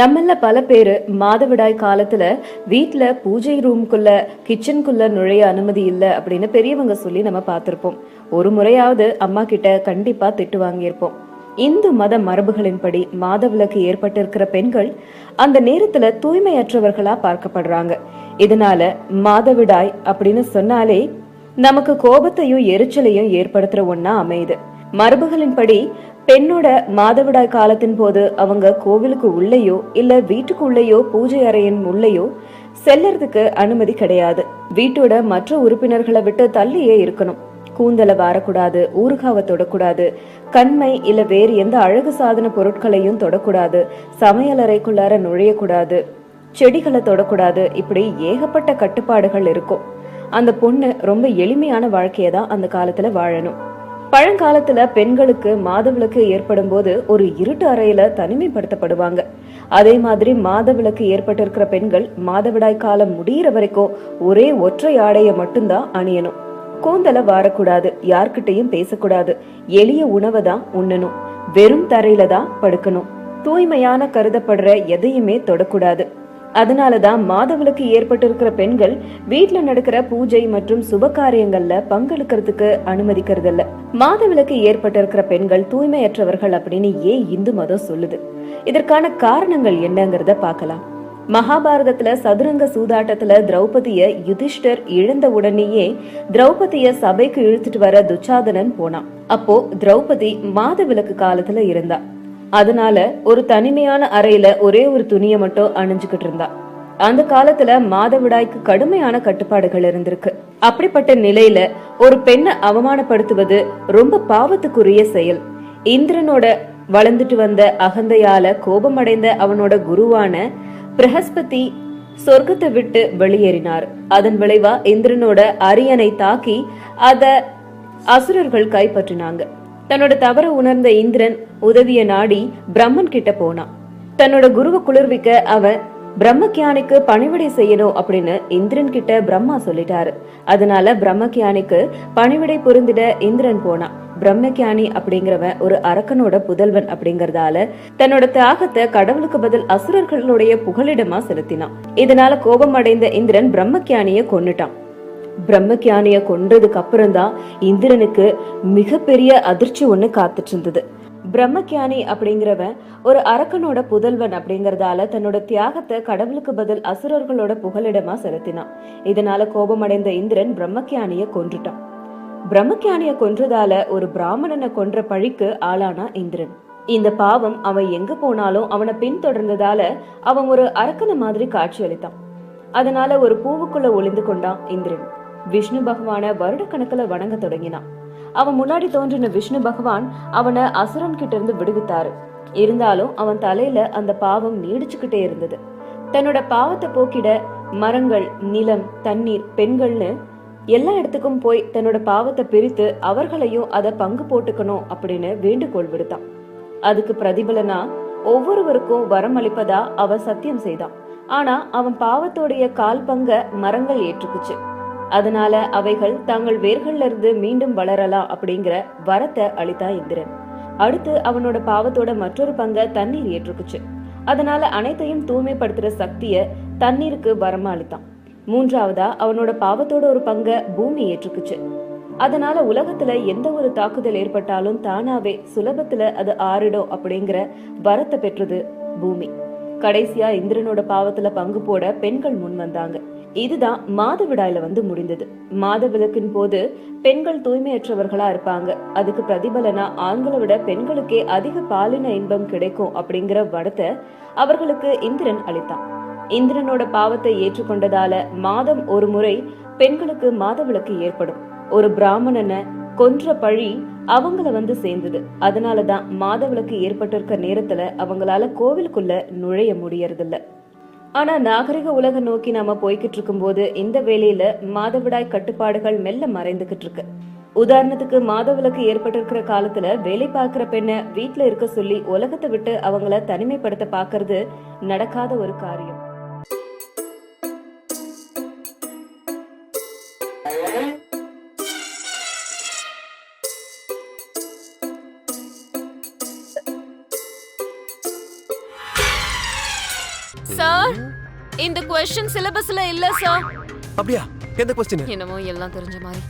நம்மள பல பேர் மாதவிடாய் காலத்துல வீட்டுல பூஜை ரூம்குள்ள கிச்சனுக்குள்ள நுழைய அனுமதி இல்லை அப்படின்னு பெரியவங்க சொல்லி நம்ம பார்த்திருப்போம். ஒரு முறையாவது அம்மா கிட்ட கண்டிப்பா திட்டு வாங்கியிருப்போம். இந்து மத மரபுகளின்படி மாதவிலக்கு ஏற்பட்டிருக்கிற பெண்கள் அந்த நேரத்துல தூய்மையற்றவர்களா பார்க்கப்படுறாங்க. இதனால மாதவிடாய் அப்படின்னு சொன்னாலே நமக்கு கோபத்தையும் எரிச்சலையும் ஏற்படுத்துற ஒண்ணா அமையுது. மரபுகளின்படி பெண்ணோட மாதவிடாய் காலத்தின் போது அவங்க கோவிலுக்கு உள்ளேயோ இல்ல வீட்டுக்குள்ளேயோ பூஜை அறையின் உள்ளேயோ செல்லறதுக்கு அனுமதி கிடையாது. வீட்டோட மற்ற உறுப்பினர்களை விட்டு தள்ளியே இருக்கணும். கூந்தலை வாரக்கூடாது ஊறுகாவை தொடக்கூடாது கண்மை இல்ல வேறு எந்த அழகு சாதன பொருட்களையும் தொடக்கூடாது சமையலறைக்குள்ளார நுழையக்கூடாது செடிகளை தொடக்கூடாது இப்படி ஏகப்பட்ட கட்டுப்பாடுகள் இருக்கும். அந்த பொண்ணு ரொம்ப எளிமையான வாழ்க்கையை தான் அந்த காலத்துல வாழணும். பழங்காலத்துல பெண்களுக்கு மாதவிளக்கு ஏற்படும் போது ஒரு இருட்டு அறையில தனிமைப்படுத்தப்படுவாங்க. அதே மாதிரி மாதவிளக்கு ஏற்பட்டிருக்கிற பெண்கள் மாதவிடாய் காலம் முடியிற வரைக்கும் ஒரே ஒற்றை ஆடையை மட்டும்தான் அணியணும். கூந்தலை வாரக்கூடாது யார்கிட்டையும் பேசக்கூடாது. எளிய உணவை தான் உண்ணணும். வெறும் தரையில தான் படுக்கணும். தூய்மையான கருதப்படுற எதையுமே தொடக்கூடாது. அதனால தான் மாதவிலக்கு ஏற்பட்டிருக்கிற பெண்கள் வீட்டில் நடக்கிற பூஜை மற்றும் சுப காரியங்கள்ல பங்கெடுக்கிறதுக்கு அனுமதிக்கிறது இல்ல மாதவிலக்கு ஏற்பட்டிருக்கிற பெண்கள் தூய்மையற்றவர்கள் அப்படின்னு ஏன் இந்து மதம் சொல்லுது? இதற்கான காரணங்கள் என்னங்கிறத பார்க்கலாம். மகாபாரதத்துல சதுரங்க சூதாட்டத்துல திரௌபதிய யுதிஷ்டர் இழந்த உடனேயே திரௌபதிய சபைக்கு இழுத்துட்டு வர துச்சாதனன் போனான். அப்போ திரௌபதி மாதவிலக்கு காலத்துல இருந்தா அதனால ஒரு தனிமையான அறையில ஒரே ஒரு துணியை மட்டும் அணிஞ்சுக்கிட்டு இருந்தா. அந்த காலத்துல மாதவிடாய்க்கு கடுமையான கட்டுப்பாடுகள் இருந்திருக்கு. அப்படிப்பட்ட நிலையில ஒரு பெண்ணை அவமானப்படுத்துவது ரொம்ப பாவத்துக்குரிய செயல். இந்திரனோட வளர்ந்துட்டு வந்த அகந்தையால கோபமடைந்த அவனோட குருவான பிரகஸ்பதி சொர்க்கத்தை விட்டு வெளியேறினார். அதன் விளைவா இந்திரனோட அரியணை தாக்கி அத அசுரர்கள் கைப்பற்றினாங்க. தன்னோட தவற உணர்ந்த இந்திரன் உதவிய நாடி பிரம்மன் கிட்ட போனான். தன்னோட குருவை குளிர்விக்க அவன் பிரம்மக்கியானிக்கு பணிவிடை செய்யணும் அப்படின்னு இந்திரன் கிட்ட பிரம்மா சொல்லிட்டாரு. அதனால பிரம்மக்கியானிக்கு பணிவிடை புரிந்திட இந்திரன் போனான். பிரம்மக்கியானி அப்படிங்கிறவன் ஒரு அரக்கனோட புதல்வன் அப்படிங்கறதால தன்னோட தியாகத்தை கடவுளுக்கு பதில் அசுரர்களுடைய புகலிடமா செலுத்தினான். இதனால கோபம் அடைந்த இந்திரன் பிரம்மக்கியானிய கொன்னுட்டான். பிரம்மக்கியானிய கொன்றதுக்கு அப்புறம் தான் இந்திரனுக்கு மிகப்பெரிய அதிர்ச்சி ஒண்ணு காத்துட்டு இருந்தது பிரம்மக்கியானி அப்படிங்கிறவன் ஒரு அரக்கனோட புதல்வன் அப்படிங்கறதால தன்னோட தியாகத்தை கடவுளுக்கு பதில் அசுரர்களோட புகலிடமா செலுத்தினான். இதனால கோபமடைந்த இந்திரன் பிரம்மக்கியானிய கொன்றுட்டான். பிரம்மக்கியானிய கொன்றதால ஒரு பிராமணனை கொன்ற பழிக்கு ஆளானா இந்திரன். இந்த பாவம் அவன் எங்க போனாலும் அவனை பின்தொடர்ந்ததால அவன் ஒரு அரக்கனை மாதிரி காட்சியளித்தான். அதனால ஒரு பூவுக்குள்ள ஒளிந்து கொண்டான் இந்திரன். விஷ்ணு பகவான வருடக்கணக்கில் வணங்க தொடங்கினான். அவன் முன்னாடி தோன்றின விஷ்ணு பகவான் அவனை அசுரன் கிட்ட இருந்து விடுவித்தாரு. இருந்தாலும் அவன் தலையில அந்த பாவம் நீடிச்சுக்கிட்டே இருந்தது. தன்னோட பாவத்தை போக்கிட மரங்கள் நிலம் தண்ணீர் பெண்கள்னு எல்லா இடத்துக்கும் போய் தன்னோட பாவத்தை பிரித்து அவர்களையும் அதை பங்கு போட்டுக்கணும் அப்படின்னு வேண்டுகோள் விடுத்தான். அதுக்கு பிரதிபலனா ஒவ்வொருவருக்கும் வரம் அளிப்பதா அவன் சத்தியம் செய்தான். ஆனா அவன் பாவத்தோடைய கால் பங்க மரங்கள் ஏற்றுக்குச்சு. அதனால அவைகள் தங்கள் வேர்கள்ல இருந்து மீண்டும் வளரலாம் அப்படிங்கிற வரத்தை அளித்தா இந்திரன். அடுத்து அவனோட பாவத்தோட மற்றொரு பங்க தண்ணீர் ஏற்றுக்குச்சு. அதனால அனைத்தையும் தூய்மைப்படுத்துற சக்திய தண்ணீருக்கு வரமா அளித்தான். மூன்றாவதா அவனோட பாவத்தோட ஒரு பங்க பூமி ஏற்றுக்குச்சு. அதனால உலகத்துல எந்த ஒரு தாக்குதல் ஏற்பட்டாலும் தானாவே சுலபத்துல அது ஆறிடும் அப்படிங்கிற வரத்தை பெற்றது பூமி. கடைசியா இந்திரனோட பாவத்துல பங்கு போட பெண்கள் முன் வந்தாங்க இதுதான் மாதவிடாயில வந்து முடிந்தது. மாதவிலக்கின் போது பெண்கள் தூய்மையற்றவர்களா இருப்பாங்க. அதுக்கு பிரதிபலனா ஆண்களை விட பெண்களுக்கே அதிக பாலின இன்பம் கிடைக்கும் அப்படிங்கிற வடத்தை அவர்களுக்கு இந்திரன் அளித்தான். இந்திரனோட பாவத்தை ஏற்றுக்கொண்டதால மாதம் ஒரு முறை பெண்களுக்கு மாதவிலக்கு ஏற்படும். ஒரு பிராமணனை கொன்ற பழி அவங்கள வந்து சேர்ந்தது. அதனாலதான் மாதவிலக்கு ஏற்பட்டிருக்க நேரத்துல அவங்களால கோவிலுக்குள்ள நுழைய முடியறதில்ல. ஆனா நாகரிக உலக நோக்கி நாம போய்கிட்டு இருக்கும்போது இந்த வேலையில மாதவிடாய் கட்டுப்பாடுகள் மெல்ல மறைந்துகிட்டு இருக்கு உதாரணத்துக்கு மாதவிலக்கு ஏற்பட்டிருக்கிற காலத்துல வேலை பார்க்கிற பெண்ணை வீட்டுல இருக்க சொல்லி உலகத்தை விட்டு அவங்கள தனிமைப்படுத்த பாக்குறது நடக்காத ஒரு காரியம். சார் இந்த கொஸ்டின் சிலபஸ்ல இல்ல சார் அப்படியா? எந்த கொஸ்டின் என்னமோ எல்லாம் தெரிஞ்ச மாதிரி.